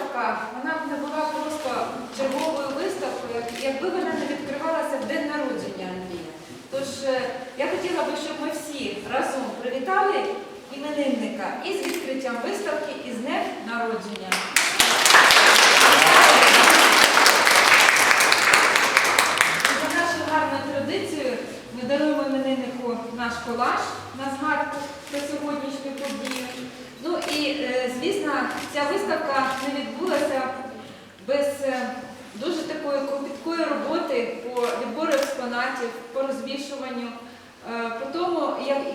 виставка вона б не була просто черговою виставкою, якби вона не відкривалася в день народження Андрія. Тож е, я хотіла би, щоб ми всі разом привітали іменинника із відкриттям виставки і з днем народження. І За нашою гарною традицією ми даруємо імениннику наш колаж на згадку про сьогоднішню подію. Ну і, е, звісно, ця виставка не відбулася без е, дуже такої кропіткої роботи по відбору експонатів, по розвішуванню. Е, По тому,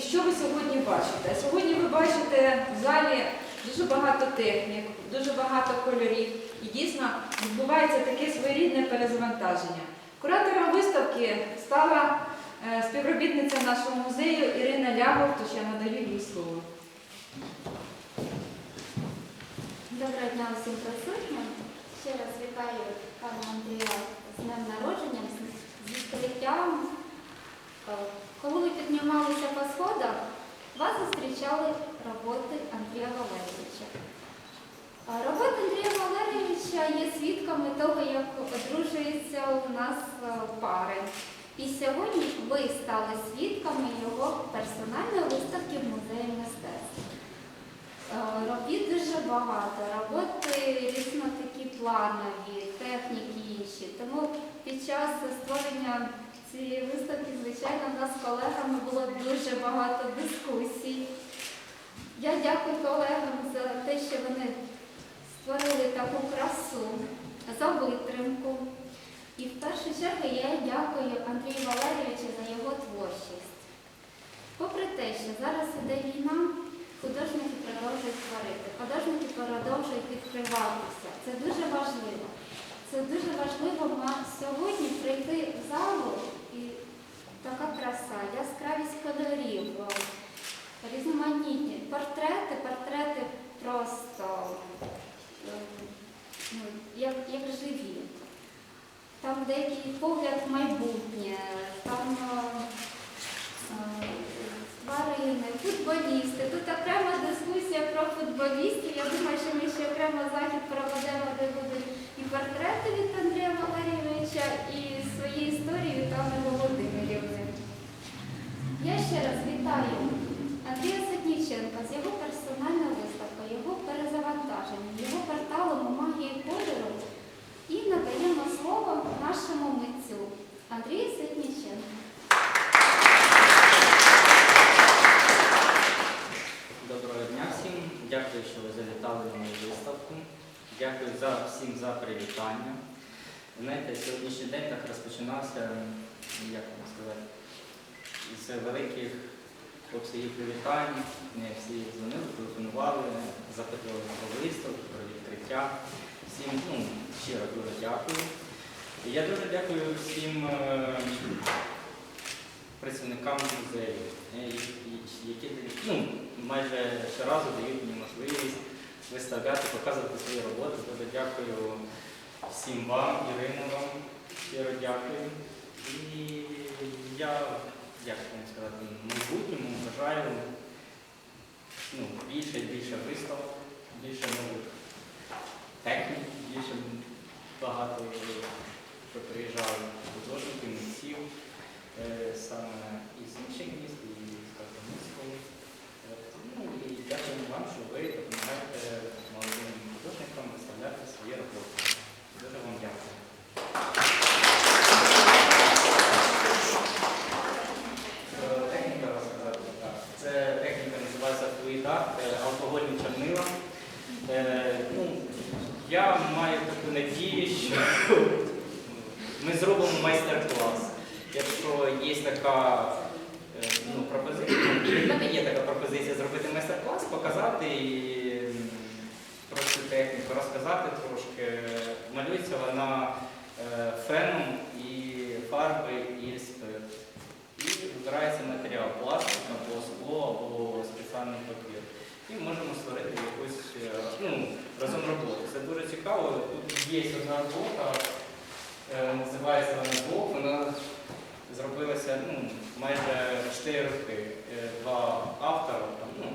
що ви сьогодні бачите? Сьогодні ви бачите в залі дуже багато технік, дуже багато кольорів. І дійсно відбувається таке своєрідне перезавантаження. Куратором виставки стала е, співробітниця нашого музею Ірина Лягов, тож я надаю їй слово. Доброго дня усім присутнім. Ще раз вітаю пана Андрія з днем народження. Коли ви піднімалися по сходах, вас зустрічали роботи Андрія Валерійовича. Роботи Андрія Валерійовича є свідками того, як одружуються у нас е, пари. І сьогодні ви стали свідками його персональної виставки в музеї мистецтв. Е, Робіт дуже багато, роботи різно такі планові, техніки інші. Тому під час створення цієї виставки, звичайно, у нас з колегами було дуже багато дискусій. Я дякую колегам за те, що вони створили таку красу, за витримку. І в першу чергу я дякую Андрію Валерійовичу за його творчість. Попри те, що зараз іде війна, художники продовжують творити, художники продовжують відкриватися. Це дуже важливо. Це дуже важливо сьогодні прийти в залу така краса, яскравість кольорів, різноманітні портрети, портрети просто е, ну, як, як живі. Там деякий погляд в майбутнє, там е, е, тварини, футболісти. Тут окрема дискусія про футболістів. Я думаю, що ми ще окремо захід проведемо, де будуть і портрети від Андрія Валерійовича, і свої історії від Анни Володимирівни. Я ще раз вітаю Андрія Садніченка з його персональною виставкою, його перезавантаженням, його порталом у магії кольору і надаємо слово нашому митцю Андрію Садніченку. Доброго дня всім. Дякую, що ви завітали на мою виставку. Дякую за всім за привітання. Знаєте, сьогоднішній день так розпочинався, як вам сказати, з великих обсягів привітань. Мені всі дзвонили, телефонували, запитували про виставку, про відкриття. Всім ну, щиро дуже дякую. Я дуже дякую всім е, працівникам музею, е, які ну, майже щоразу дають мені можливість виставляти, показувати свої роботи. Дуже дякую всім вам, Ірину, вам, щиро дякую. І я, як вам сказати, в майбутньому бажаю ну, більше і більше виставок, більше нових технік, більше багато, що приїжджали художників, митців е, саме із інших міст, і з Картомицького. Ну і дякую вам, що ви допомагаєте молодим художникам виставляти свої роботи. Дуже вам дякую. Е, Техніка розказати. Так. Це техніка називається флуїда, алкогольні чорнила. Е, ну, я надію, що ми зробимо майстер-клас. Якщо є така е, ну, пропозиція, в мене є така пропозиція зробити майстер-клас, показати і, про цю техніку, розказати трошки. Малюється вона е, феном і фарби і спирт. І вибирається матеріал пластик або скло, або спеціальний папір. І можемо створити якусь е, ну, разом роботу. Це дуже цікаво. Тут є одна робота, е, називається вона блок, вона зробилася ну, майже 4 роки. Е, Два автора, там, ну,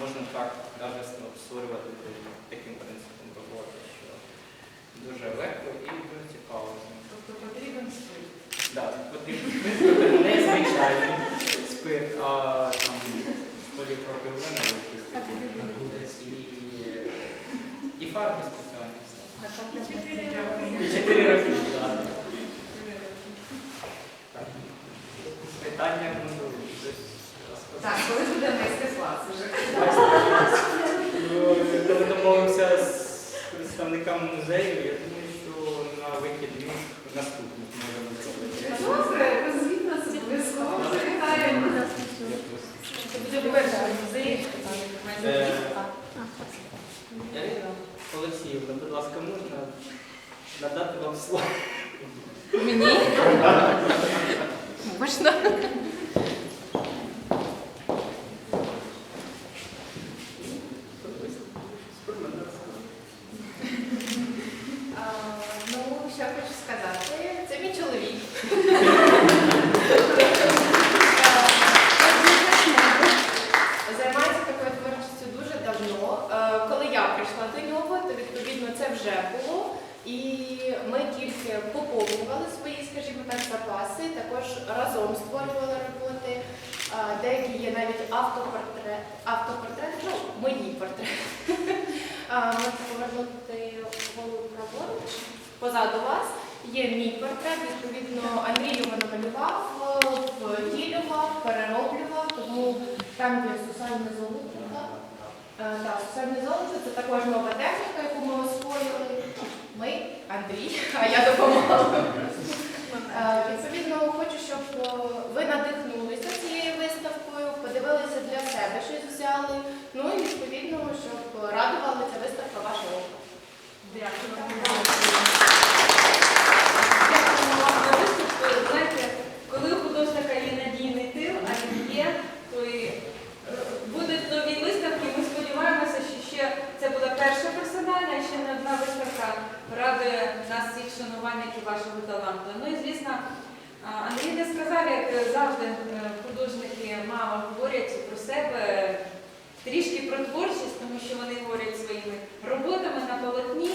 можна так навіть створювати таким принципом роботи, що дуже легко і дуже цікаво. Тобто потрібен спирт. Да, потрібно спирт, не звичайний спирт, а там поліпропілена і, і фарби спеціальні. І чотири роки. да. Так. Питання ну, щось Так, розказати. коли буде майстер-клас вже? Ну, Коли домовився з представниками музею, я думаю, що на вихідних наступних можемо зробити. Добре, розвіть нас обов'язково. Завітаємо. Це буде перший музей. Е, Ярина Олексіївна, будь ласка, можна надати вам слово? Мені? Можна? А, Ну, що хочу сказати, це мій чоловік. Е, Займається такою творчістю дуже давно. Е, Коли я прийшла до нього, то відповідно це вже було. І ми тільки поповнювали свої, скажімо так, запаси, також разом створювали роботи. Е, Деякі є навіть автопортрет, автопортрет, ну, мої портрети. А, Можете повернути голову праворуч. Позаду вас є мій портрет. Відповідно, Андрій його намалював, втілював, перероблював, тому там є сусальне золото. так? Е, сусальне золото це також нова техніка, яку ми освоїли. Ми, Андрій, а я допомагала. Е, Відповідно, хочу, щоб ви надихнулися цією виставкою, подивилися для себе щось взяли. Ну і відповідно, щоб радувала ця виставка ваше око. Дякую. Дякуємо вам за виступ. Знаєте, коли у художника є надійний тил, а він є, то і е, будуть нові виставки. Ми сподіваємося, що ще це буде перша персональна, ще не одна виставка радує нас всіх шанувальників вашого таланту. Ну і звісно, Андрій не сказав, як завжди е, художники мало говорять про себе. Трішки про творчість, тому що вони говорять своїми роботами на полотні.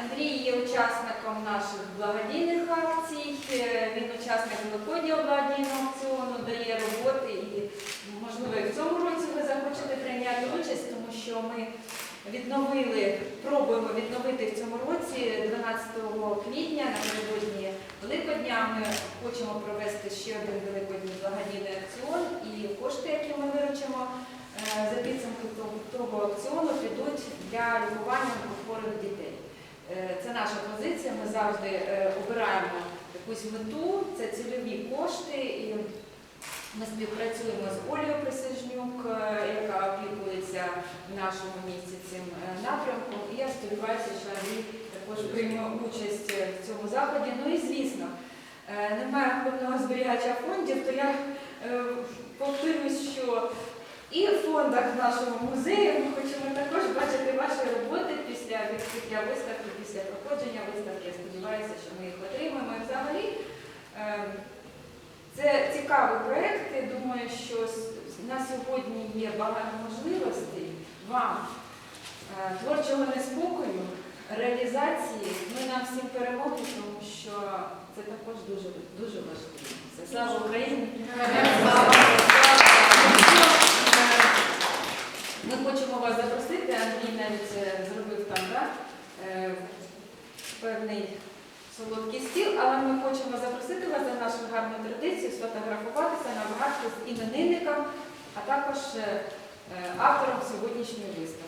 Андрій є учасником наших благодійних акцій. е, Він учасник Великоднього благодійного аукціону, дає роботи і, можливо, і в цьому році ви захочете прийняти участь, тому що ми відновили, пробуємо відновити в цьому році 12 квітня напередодні Великодня. Ми хочемо провести ще один великодній благодійний аукціон і кошти, які ми виручимо. Е, За підсумком того, аукціону підуть для лікування хворих дітей. Е, Це наша позиція. Ми завжди е, обираємо якусь мету, це цільові кошти. І ми співпрацюємо з Олею Присяжнюк, е, яка опікується в нашому місті цим напрямком. І я сподіваюся, що Андрій також прийме участь в цьому заході. Ну і звісно, немає певного зберігача фондів, то я повторюсь, що і в фондах нашого музею ми хочемо також бачити ваші роботи після відкриття виставки, після проходження виставки. Я сподіваюся, що ми їх отримаємо. Взагалі е, це цікавий проєкт. Я думаю, що на сьогодні є багато можливостей вам е, творчого неспокою, реалізації. Ми нам всім перемоги, тому що це також дуже, дуже важливо. Це слава Україні! Ми хочемо вас запросити, Андрій навіть е, зробив там да, е, певний солодкий стіл, але ми хочемо запросити вас за нашу гарну традицію сфотографуватися на багатку з іменинником, а також е, автором сьогоднішньої виставки.